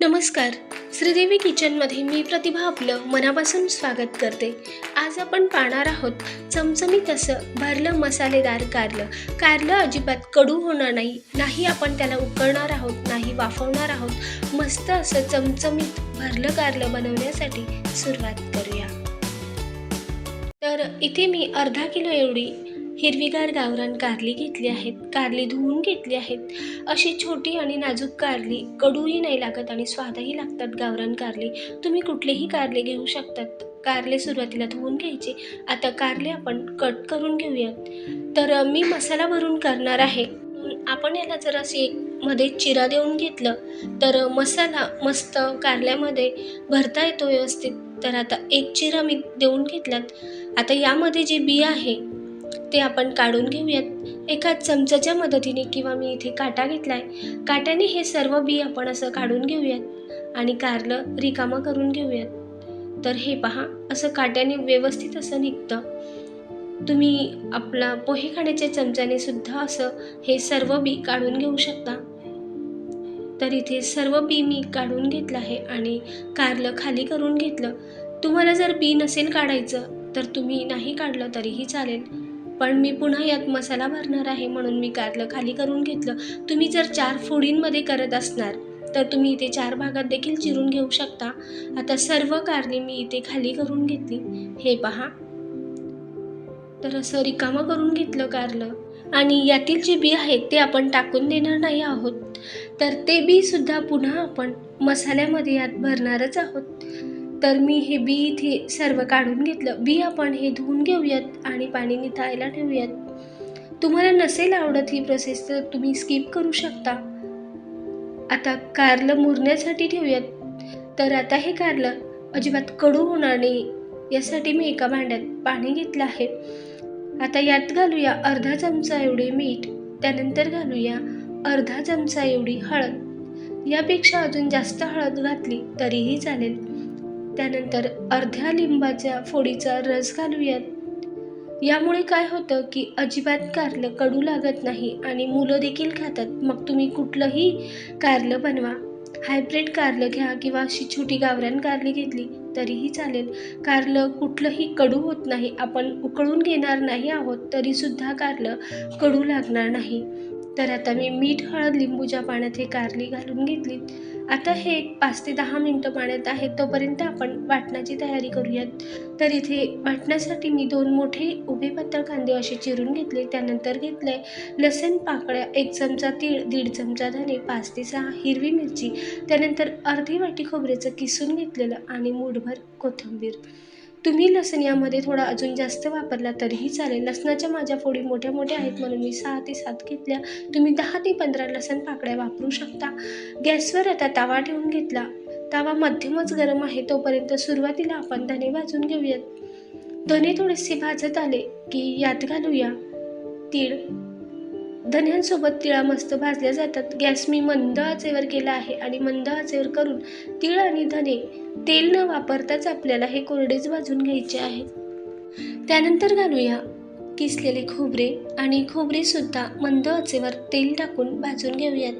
नमस्कार. श्रीदेवी किचनमध्ये मी प्रतिभा आपलं मनापासून स्वागत करते. आज आपण पाहणार आहोत चमचमीत असं भरलं मसालेदार कारलं. कारलं अजिबात कडू होणार नाही नाही आपण त्याला उकळणार आहोत नाही वाफवणार आहोत. मस्त असं चमचमीत भरलं कारलं बनवण्यासाठी सुरुवात करूया. तर इथे मी अर्धा किलो एवढी हिरवीगार गावरान कारली घेतली आहेत कारली धुवून घेतली आहेत. अशी छोटी आणि नाजूक कारली कडूही नाही लागत आणि स्वादही लागतात गावरान कारली. तुम्ही कुठलेही कारले घेऊ शकतात. कारले सुरुवातीला धुवून घ्यायचे. आता कारले आपण कट करून घेऊयात. तर मी मसाला भरून करणार आहे. आपण याला जर असे मध्ये चिरा देऊन घेतलं. तर मसाला मस्त कारल्यामध्ये भरता येतो व्यवस्थित. तर आता एक चिरा मी देऊन घेतलात आता यामध्ये जे बी आहे ते आपण काढून घेऊयात. एका चमच्याच्या मदतीने किंवा मी इथे काटा घेतलाय. काट्याने हे सर्व बी आपण असं काढून घेऊयात आणि कारलं रिकामं करून घेऊयात. तर हे पहा असं काट्याने व्यवस्थित असं निघतं. तुम्ही आपला पोहे खाण्याच्या चमच्याने सुद्धा असं हे सर्व बी काढून घेऊ शकता. तर इथे सर्व बी मी काढून घेतलं आहे आणि कारलं खाली करून घेतलं. तुम्हाला जर बी नसेल काढायचं तर तुम्ही नाही काढलं तरीही चालेल. पण मी पुन्हा यात मसाला भरणार आहे म्हणून मी कारलं खाली करून घेतलं. तुम्ही जर चार फोडींमध्ये करत असणार तर तुम्ही इथे चार भागात देखील चिरून घेऊ शकता. आता सर्व कारली मी इथे खाली करून घेतली. हे पहा. तर असं रिकामं करून घेतलं कारलं. आणि यातील जे बी आहेत ते आपण टाकून देणार नाही आहोत. तर ते बी सुद्धा पुन्हा आपण मसाल्यामध्ये यात भरणारच आहोत. तर मी हे बी इथे सर्व काढून घेतलं. बी आपण हे धुवून घेऊयात आणि पाणी निथायला ठेवूयात. तुम्हाला नसेल आवडत ही प्रोसेस तर तुम्ही स्किप करू शकता. आता कारलं मुरण्यासाठी ठेवूयात. तर आता हे कारलं अजिबात कडू होणार नाही. यासाठी मी एका भांड्यात पाणी घेतलं आहे. आता यात घालूया अर्धा चमचा एवढे मीठ त्यानंतर घालूया अर्धा चमचा एवढी हळद. यापेक्षा अजून जास्त हळद घातली तरीही चालेल. त्यानंतर अर्ध्या लिंबाच्या फोडीचा रस घालूयात. यामुळे काय होतं की अजिबात कारलं कडू लागत नाही आणि मुलं देखील खातात. मग तुम्ही कुठलंही कारलं बनवा. हायब्रिड कारलं घ्या किंवा अशी छोटी गावरान कारली घेतली तरीही चालेल. कारलं कुठलंही कडू होत नाही. आपण उकळून घेणार नाही आहोत तरीसुद्धा कारलं कडू लागणार नाही. तर आता मी मीठ हळद लिंबूच्या पाण्यात हे कारली घालून घेतली आता हे एक पाच ते दहा मिनटं पाण्यात आहे तोपर्यंत आपण वाटणाची तयारी करूयात. तर इथे वाटण्यासाठी मी दोन मोठे उभे पातळ कांदे असे चिरून घेतले त्यानंतर घेतले लसण पाकळ्या एक चमचा तीळ दीड चमचा धने पाच ते सहा हिरवी मिरची त्यानंतर अर्धी वाटी खोबऱ्याचं किसून घेतलेलं आणि मूठभर कोथिंबीर. तुम्ही लसण यामध्ये थोडा अजून जास्त वापरला तरीही चालेल. लसणाच्या माझ्या फोडी मोठ्या मोठ्या आहेत म्हणून मी सहा ते सात घेतल्या. तुम्ही दहा ते पंधरा लसण पाकळ्या वापरू शकता. गॅसवर आता तवा ठेवून घेतला. तवा मध्यमच गरम आहे तोपर्यंत सुरुवातीला आपण धने भाजून घेऊयात. धने थोडेसे भाजत आले की यात घालूया तीळ. धन्यांसोबत तिळा मस्त भाजल्या जातात. गॅस मी मंद आचेवर केला आहे आणि मंद आचेवर करून तीळ आणि धने तेल न वापरताच आपल्याला हे कोरडेच भाजून घ्यायचे आहे. त्यानंतर घालूया किसलेले खोबरे आणि खोबरेसुद्धा मंद आचेवर तेल टाकून भाजून घेऊयात.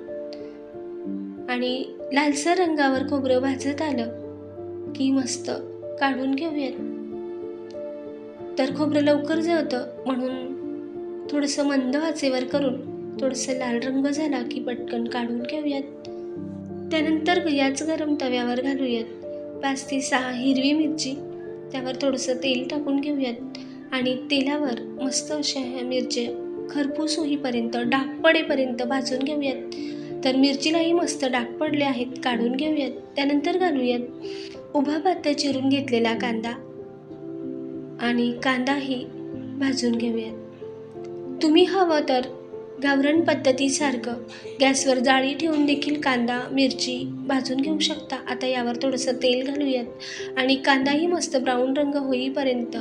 आणि लालसर रंगावर खोबरं भाजत आलं की मस्त काढून घेऊयात. तर खोबरं लवकर जळतं म्हणून थोडंसं मंद आचेवर करून थोडंसं लाल रंग झाला की पटकन काढून घेऊयात. त्यानंतर याच गरम तव्यावर घालूयात. पाच ते सहा हिरवी मिरची त्यावर थोडंसं तेल टाकून घेऊयात आणि तेलावर मस्त अशा ह्या मिरच्या खरपूस होईपर्यंत डाग पडेपर्यंत भाजून घेऊयात. तर मिरचीलाही मस्त डाग पडले आहेत काढून घेऊयात. त्यानंतर घालूयात उभा पात्या चिरून घेतलेला कांदा आणि कांदाही भाजून घेऊयात. तुम्ही हवं तर गावरण पद्धतीसारखं गॅसवर जाळी ठेवून देखील कांदा मिरची भाजून घेऊ शकता. आता यावर थोडंसं तेल घालूयात. आणि कांदाही मस्त ब्राऊन रंग होईपर्यंत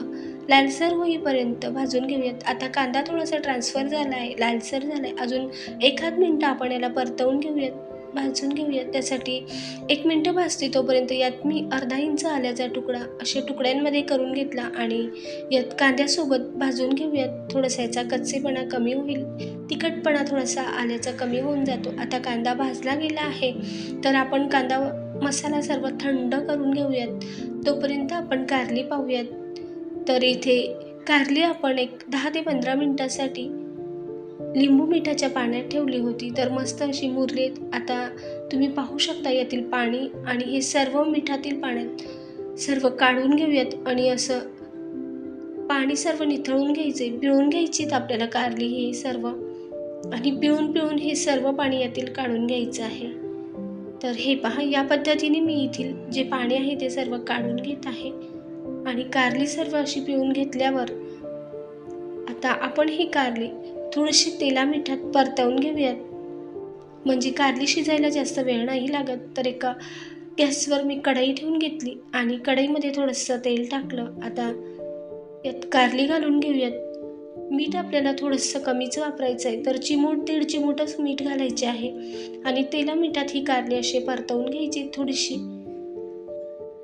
लालसर होईपर्यंत भाजून घेऊयात. आता कांदा थोडासा ट्रान्सफर झाला आहे लालसर झाला आहे अजून एखाद मिनटं आपण याला परतवून घेऊयात. भाजून घेऊयात त्यासाठी एक मिनटं भाजते तोपर्यंत यात मी अर्धा इंच आल्याचा तुकडा अशा तुकड्यांमध्ये करून घेतला आणि यात कांद्यासोबत भाजून घेऊयात. थोडासा याचा कच्चेपणा कमी होईल. तिखटपणा थोडासा आल्याचा कमी होऊन जातो. आता कांदा भाजला गेला आहे तर आपण कांदा मसाला सर्व थंड करून घेऊयात. तोपर्यंत आपण कारली पाहूयात. तर इथे कारली आपण एक दहा ते पंधरा मिनटासाठी लिंबू मिठाच्या पाण्यात ठेवली होती. तर मस्त अशी मुरलीत आता तुम्ही पाहू शकता यातील पाणी आणि हे सर्व मिठातील पाण्यात सर्व काढून घेऊयात आणि असं पाणी सर्व निथळून घ्यायचे. पिळून घ्यायचीत आपल्याला कारली हे सर्व. आणि पिळून पिळून हे सर्व पाणी यातील काढून घ्यायचं आहे. तर हे पहा या पद्धतीने मी येथील जे पाणी आहे ते सर्व काढून घेत आहे. आणि कारली सर्व अशी पिळून घेतल्यावर आता आपण ही कारली थोडीशी तेला मिठात परतवून घेऊयात. म्हणजे कारली शिजायला जास्त वेळ नाही लागत तर एका गॅसवर मी कढई ठेवून घेतली आणि कढईमध्ये थोडंसं तेल टाकलं. आता यात कारली घालून घेऊयात. मीठ आपल्याला थोडंसं कमीच वापरायचं आहे तर चिमूट दीड चिमूटच मीठ घालायचे आहे. आणि तेला मिठात ही कारली अशी परतवून घ्यायची थोडीशी.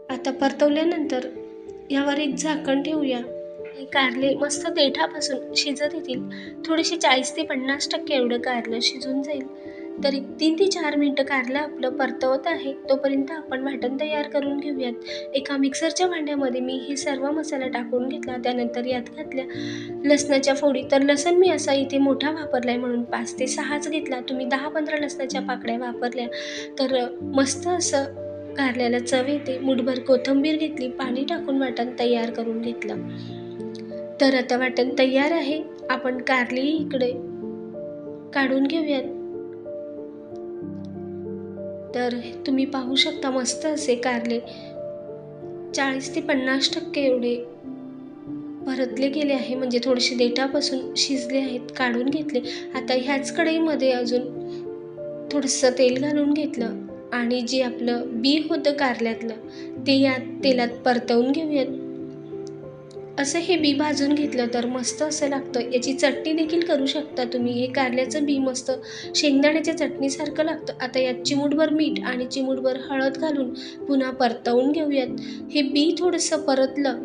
आता परतवल्यानंतर यावर एक झाकण ठेवूया. कारले मस्त देठापासून शिजत येतील. थोडीशी चाळीस ते पन्नास टक्के एवढं कारलं शिजून जाईल. तरी तीन ते चार मिनटं कारलं आपलं परतवत आहे तोपर्यंत आपण वाटण तयार करून घेऊयात. एका मिक्सरच्या भांड्यामध्ये मी हे सर्व मसाला टाकून घेतला त्यानंतर यात घातल्या लसणाच्या फोडी. तर लसण मी असा इथे मोठा वापरला आहे म्हणून पाच ते सहाच घेतला. तुम्ही दहा पंधरा लसणाच्या पाकड्या वापरल्या तर मस्त असं कारल्याला चव येते. मुठभर कोथिंबीर घेतली पाणी टाकून वाटण तयार करून घेतलं. तर आता वाटण तयार आहे. आपण कारली इकडे. काढून घेऊयात. तर तुम्ही पाहू शकता मस्त असे कारले. चाळीस ते पन्नास टक्के एवढे परतले गेले आहे. म्हणजे थोडेसे देठापासून शिजले आहेत काढून घेतले. आता ह्याच कढईमध्ये अजून थोडंसं तेल घालून घेतलं आणि जे आपलं बी होतं कारल्यातलं ते यात तेलात परतवून घेऊयात. असं हे बी भाजून घेतलं तर मस्त असं लागतं. याची चटणी देखील करू शकता तुम्ही. हे कारल्याचं बी मस्त. शेंगदाण्याच्या चटणीसारखं लागतं. आता यात चिमूटभर मीठ आणि चिमूटभर हळद घालून पुन्हा परतवून घेऊयात. हे बी थोडंसं परतलं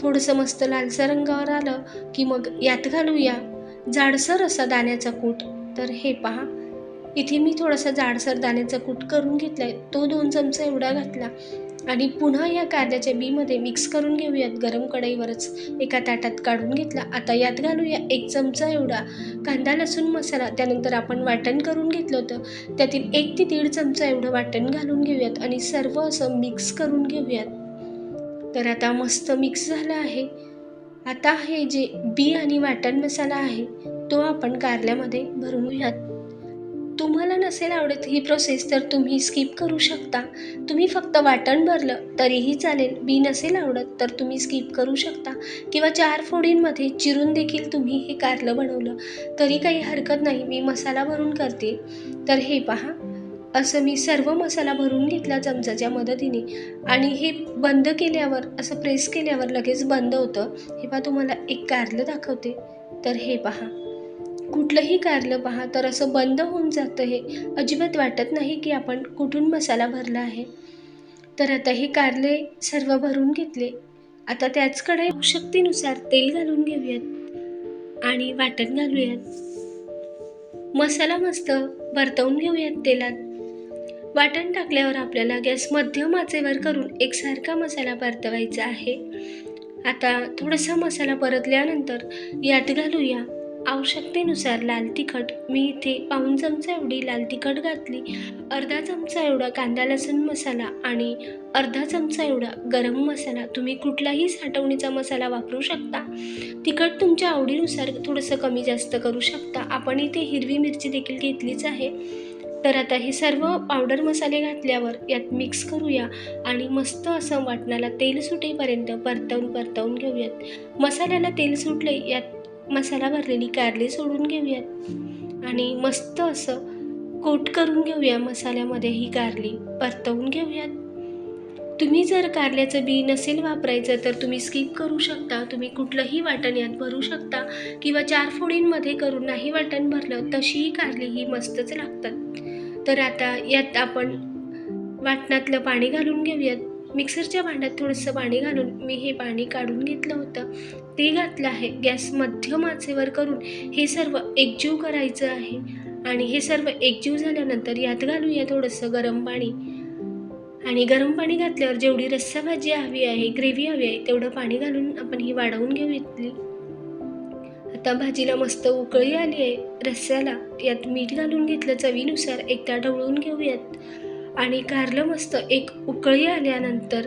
थोडंसं मस्त लालसर रंगावर आलं की मग यात घालूया जाडसर असा दाण्याचा कूट. तर हे पहा. इथे मी थोडासा जाडसर दाण्याचा कूट करून घेतला आहे तो दोन चमचा एवढा घातला. आणि पुन्हा या कांद्याच्या बीमध्ये मिक्स करून घेऊयात. गरम कढईवरच एका ताटात काढून घेतला. आता यात घालूया एक चमचा एवढा कांदा लसूण मसाला. त्यानंतर आपण वाटण करून घेतलं होतं. त्यातील एक ते दीड चमचा एवढं वाटण घालून घेऊयात आणि सर्व असं मिक्स करून घेऊयात. तर आता मस्त मिक्स झालं आहे. आता हे जे बी आणि वाटण मसाला आहे तो आपण कारल्यामध्ये भरून घेऊयात. तुम्हाला नसेल आवडत ही प्रोसेस तर तुम्ही स्किप करू शकता. तुम्ही फक्त वाटण भरलं तरीही चालेल. बी नसेल आवडत तर तुम्ही स्किप करू शकता. किंवा चार फोडींमध्ये चिरून देखील तुम्ही हे कारलं बनवलं. तरी काही हरकत नाही मी मसाला भरून करते. तर हे पहा. असं मी सर्व मसाला भरून घेतला चमचाच्या मदतीने. आणि हे बंद केल्यावर असं प्रेस केल्यावर लगेच बंद होतं. हे पहा तुम्हाला एक कारलं दाखवते. तर हे पहा. कुठलंही कारलं पहा तर असं बंद होऊन जातं हे. अजिबात वाटत नाही की आपण कुठून मसाला भरला आहे. तर आता हे कारले सर्व भरून घेतले. आता त्याचकडे शक्तीनुसार तेल घालून घेऊयात आणि वाटण घालूयात. मसाला मस्त परतवून घेऊयात तेलात. वाटण टाकल्यावर आपल्याला गॅस मध्यम आचेवर करून एकसारखा मसाला परतवायचा आहे. आता थोडासा मसाला परतल्यानंतर यात घालूया आवश्यकतेनुसार लाल तिखट मी इथे पाऊन चमचा एवढी लाल तिखट घातली अर्धा चमचा एवढा कांदा लसूण मसाला आणि अर्धा चमचा एवढा गरम मसाला. तुम्ही कुठलाही साठवणीचा मसाला वापरू शकता. तिखट तुमच्या आवडीनुसार थोडंसं कमी जास्त करू शकता. आपण इथे हिरवी मिरची देखील घेतलीच आहे. तर आता हे सर्व पावडर मसाले घातल्यावर यात मिक्स करूया आणि मस्त असं वाटणाला तेल सुटेपर्यंत परतवून परतवून घेऊयात. मसाल्याला तेल सुटले यात मसाला भरलेली कारली सोडून घेऊयात. आणि मस्त असं कोट करून घेऊया मसाल्यामध्ये ही कारली. परतवून घेऊयात. तुम्ही जर कारल्याचं बी नसेल वापरायचं तर तुम्ही स्किप करू शकता. तुम्ही कुठलंही वाटण यात भरू शकता किंवा चार फोडींमध्ये करून नाही वाटण भरलं तशीही कारली ही मस्तच लागतात. तर आता यात आपण वाटणातलं पाणी घालून घेऊयात. मिक्सरच्या भांड्यात थोडंसं पाणी घालून मी हे पाणी काढून घेतलं होतं. ते घातलं आहे. गॅस मध्यम आचेवर करून हे सर्व एकजीव करायचं आहे. आणि हे सर्व एकजीव झाल्यानंतर यात घालूया थोडंसं गरम पाणी. आणि गरम पाणी घातल्यावर जेवढी रस्सा भाजी हवी आहे ग्रेव्ही हवी आहे तेवढं पाणी घालून आपण ही वाढवून घेऊ इथली आता भाजीला मस्त उकळी आली आहे. रस्स्याला यात मीठ घालून घेतलं चवीनुसार. एकदा ढवळून घेऊयात. आणि कारलं मस्त एक उकळी आल्यानंतर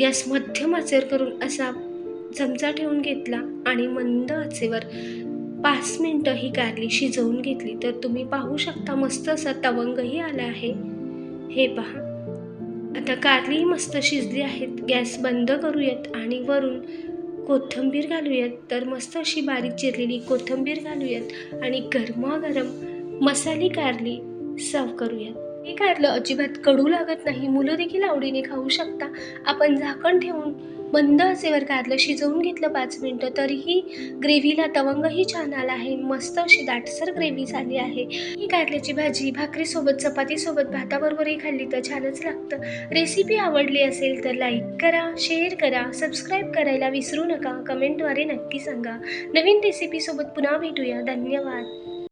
गॅस मध्यम आचेवर करून असा चमचा ठेवून घेतला आणि मंद आचेवर पाच मिनटं ही कारली शिजवून घेतली. तर तुम्ही पाहू शकता मस्त असा तवंगही आला आहे. हे पहा. आता कारली मस्त शिजली आहेत. गॅस बंद करूयात आणि वरून कोथिंबीर घालूयात. तर मस्त अशी बारीक चिरलेली कोथिंबीर घालूयात आणि गरमागरम मसाली कारली सर्व करूयात. हे खायला अजिबात कडू लागत नाही? मुलं देखील आवडीने खाऊ शकता. आपण झाकण ठेवून बंद असेवर कारलं शिजवून घेतलं पाच मिनटं तरीही ग्रेव्हीला तवंगही छान आला आहे. मस्त अशी दाटसर ग्रेव्ही झाली आहे. ही कारल्याची भाजी भाकरीसोबत चपातीसोबत भाताबरोबरही खाल्ली तर छानच लागतं. रेसिपी आवडली असेल तर लाईक करा शेअर करा सबस्क्राईब करायला विसरू नका. कमेंटद्वारे नक्की सांगा. नवीन रेसिपीसोबत पुन्हा भेटूया. धन्यवाद.